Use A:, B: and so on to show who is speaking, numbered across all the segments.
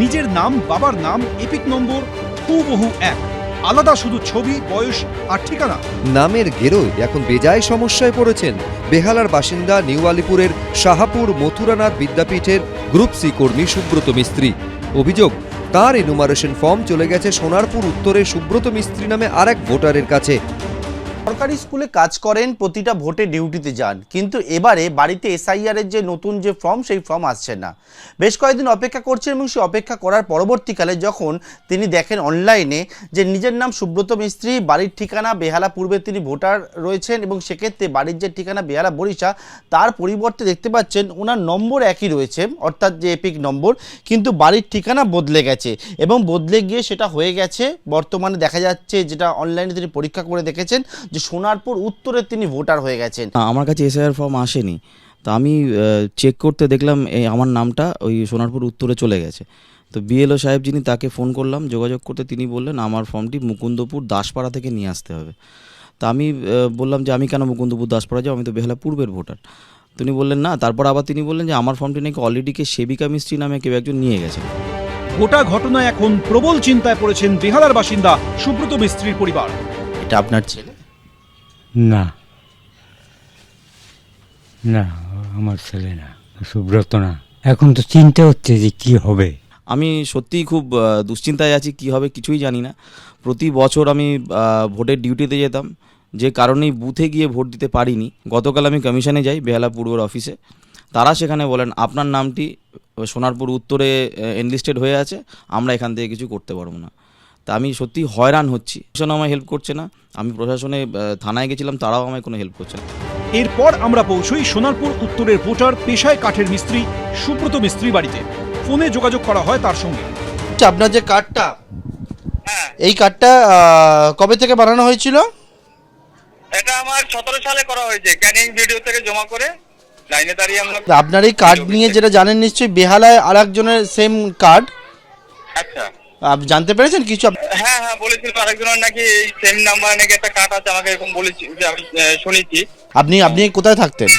A: নিজের নাম, বাবার নাম, এপিক নম্বর, হুবহু এক। আলাদা শুধু ছবি, বয়স আর ঠিকানা।
B: নামের গেরোয় এখন বেজায় সমস্যায় পড়েছেন বেহালার বাসিন্দা নিউ আলিপুরের শাহাপুর মথুরানাথ বিদ্যাপীঠের গ্রুপ সি কর্মী সুব্রত মিস্ত্রি। অভিযোগ, তার এনুমারেশন ফর্ম চলে গেছে সোনারপুর উত্তরে সুব্রত মিস্ত্রি নামে আরেক ভোটারের কাছে।
C: সরকারি স্কুলে কাজ করেন প্রতিটা ভোটে ডিউটিতে যান, কিন্তু এবারে বাড়িতে এসআইআর এর যে নতুন যে ফর্ম, সেই ফর্ম আসছে না। বেশ কয়েকদিন অপেক্ষা করছেন এবং সে অপেক্ষা করার পরবর্তীকালে যখন তিনি দেখেন অনলাইনে যে নিজের নাম সুব্রত মিস্ত্রি, বাড়ির ঠিকানা বেহালা পূর্বে তিনি ভোটার রয়েছেন এবং সেক্ষেত্রে বাড়ির যে ঠিকানা বেহালা বরিশা, তার পরিবর্তে দেখতে পাচ্ছেন ওনার নম্বর একই রয়েছে, অর্থাৎ যে এপিক নম্বর, কিন্তু বাড়ির ঠিকানা বদলে গেছে এবং বদলে গিয়ে সেটা হয়ে গেছে। বর্তমানে দেখা যাচ্ছে যেটা অনলাইনে তিনি পরীক্ষা করে দেখেছেন যে সোনারপুর উত্তরে তিনি ভোটার হয়ে গেছেন।
D: না, আমার কাছে এসআইআর ফর্ম আসেনি। তো আমি চেক করতে দেখলাম এই আমার নামটা ওই সোনারপুর উত্তরে চলে গেছে। তো বিএলও সাহেব যিনি তাকে ফোন করলাম যোগাযোগ করতে তিনি বললেন আমার ফর্মটি মুকুন্দপুর দাসপাড়া থেকে নিয়ে আসতে হবে। তা আমি বললাম যে আমি কেন মুকুন্দপুর দাসপাড়া যাব? আমি তো বেহালা পূর্বের ভোটার। তিনি বললেন না তারপর আবার তিনি বললেন যে আমার ফর্মটি নাকি অলরেডি কে সেবিকা মিস্ত্রি নামে কেউ একজন নিয়ে গেছেন
A: গোটা ঘটনায় এখন প্রবল চিন্তায় পড়েছেন বেহালার বাসিন্দা সুব্রত মিস্ত্রির পরিবার।
C: এটা আপনার ছেলে?
E: না। না, আমার ছেলে না, সুব্রত না। এখন তো চিন্তা হচ্ছে যে কি হবে।
D: আমি সত্যিই খুব দুশ্চিন্তায় আছি, কি হবে কিছুই জানি না। প্রতি বছর আমি ভোটের ডিউটিতে যেতাম। যে কারণেই বুথে গিয়ে ভোট দিতে পারিনি। গতকাল আমি কমিশনে যাই, বেহালা পূর্বর অফিসে। তারা সেখানে বলেন, আপনার নামটি সোনারপুর উত্তরে এনলিস্টেড হয়ে আছে, আমরা এখান থেকে কিছু করতে পারব না। তা আমি সত্যি হয়রান হচ্ছি। প্রশাসন আমায় হেল্প করছে না। আমি প্রশাসনে থানায় গেছিলাম তারাও আমায় কোনো হেল্প করছে না।
A: এরপর আমরা পৌঁছই সোনারপুর উত্তরের ভোটার পেশায় কাঠের মিস্ত্রি সুব্রত মিস্ত্রি বাড়িতে। ফোনে যোগাযোগ করা হয় তার সঙ্গে।
C: আচ্ছা, আপনার যে কার্ডটা এই কার্ডটা কবে থেকে বানানো হয়েছিল?
F: এটা আমার সতেরো সালে করা হয়েছে। ক্যানিং ভিডিও থেকে জমা করে লাইনে দাঁড়িয়ে আমরা
C: আপনার এই কার্ড নিয়ে যেটা জানেন নিশ্চয়ই বেহালায় আর একজনের সেম কার্ড
F: আচ্ছা।
C: আপনি জানতে পেরেছেন কিছু?
F: হ্যাঁ হ্যাঁ বলেছিল আরেকজনের নাকি এই সেম নাম্বার নাকি একটা কার্ড আছে আমাকে এরকম বলেছি যে আমি আহ, শুনেছি।
C: আপনি আপনি কোথায় থাকতেন?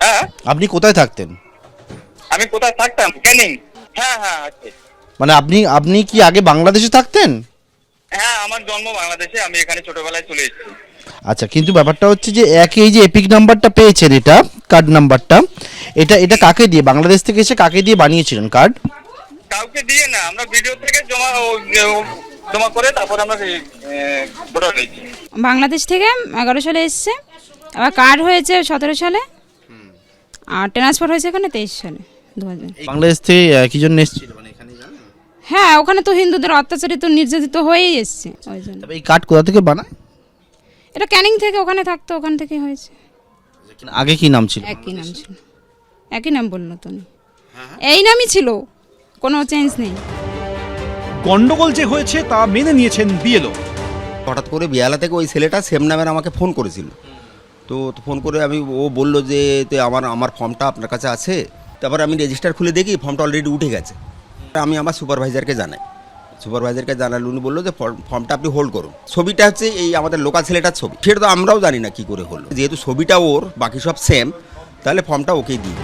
F: হ্যাঁ
C: আপনি কোথায় থাকতেন?
F: আমি কোথায় থাকতাম? ক্যানিং হ্যাঁ হ্যাঁ আছে।
C: মানে আপনি আপনি কি আগে বাংলাদেশে থাকতেন?
F: হ্যাঁ আমার জন্ম বাংলাদেশে আমি এখানে ছোটবেলায় চলে এসেছি।
C: আচ্ছা কিন্তু ব্যাপারটা হচ্ছে যে একই এই যে এপিক নাম্বারটা পেয়েছেন এটা কার্ড নাম্বারটা এটা এটা কাকে দিয়ে বাংলাদেশ থেকে এসে কাকে দিয়ে বানিয়েছিলেন কার্ড
F: কাউকে দিয়ে না আমরা ভিডিও থেকে জমা জমা করে তারপর আমরা ভোটার হয়েছি।
G: বাংলাদেশ থেকে এগারো সালে এসছে। আবার কার্ড হয়েছে সতেরো সালে। আর ট্রান্সফার হয়েছে এখানে তেইশ সালে দু হাজার
C: বাংলাদেশ থেকে কি জন্য এসেছিল? মানে
G: হ্যাঁ ওখানে তো হিন্দুদের অত্যাচারিত নির্যাতিত হয়েই এসছে ওই জন্য।
C: এই কার্ড কোথা থেকে বানায়?
G: এটা ক্যানিং থেকে ওখানে থাকতো ওখান থেকে হয়েছে।
C: আগে কি নাম ছিল?
G: একই নাম ছিল। একই নাম বলল তো এই নামই ছিল। কোনো চেঞ্জ নেই।
A: গন্ডগোল যে হয়েছে তা মেনে নিয়েছেন বিএলও।
H: হঠাৎ করে বিয়ালা থেকে ওই ছেলেটা সেম নামের আমাকে ফোন করেছিল। তো তো ফোন করে আমি ও বলল যে তো আমার আমার ফর্মটা আপনার কাছে আছে। তারপর আমি রেজিস্টার খুলে দেখি ফর্মটা অলরেডি উঠে গেছে। আমি আমার সুপারভাইজারকে জানাই। সুপারভাইজারকে জানালে উনি বলল যে ফর্মটা আপনি হোল্ড করুন। ছবিটা হচ্ছে এই আমাদের লোকাল ছেলেটার ছবি। সেটা তো আমরাও জানি না কি করে হলো। যেহেতু ছবিটা ওর বাকি সব সেম তাহলে ফর্মটা ওকেই দিই।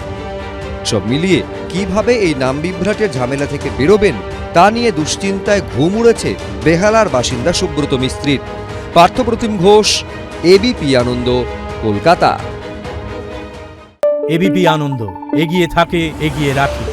B: সব মিলিয়ে কীভাবে এই নাম বিভ্রাটের ঝামেলা থেকে বেরোবেন, তা নিয়ে দুশ্চিন্তায় ঘুম উড়েছে বেহালার বাসিন্দা সুব্রত মিস্ত্রির। পার্থপ্রতিম ঘোষ এবিপি আনন্দ, কলকাতা।
I: এবিপি আনন্দ, এগিয়ে থাকে, এগিয়ে রাখে।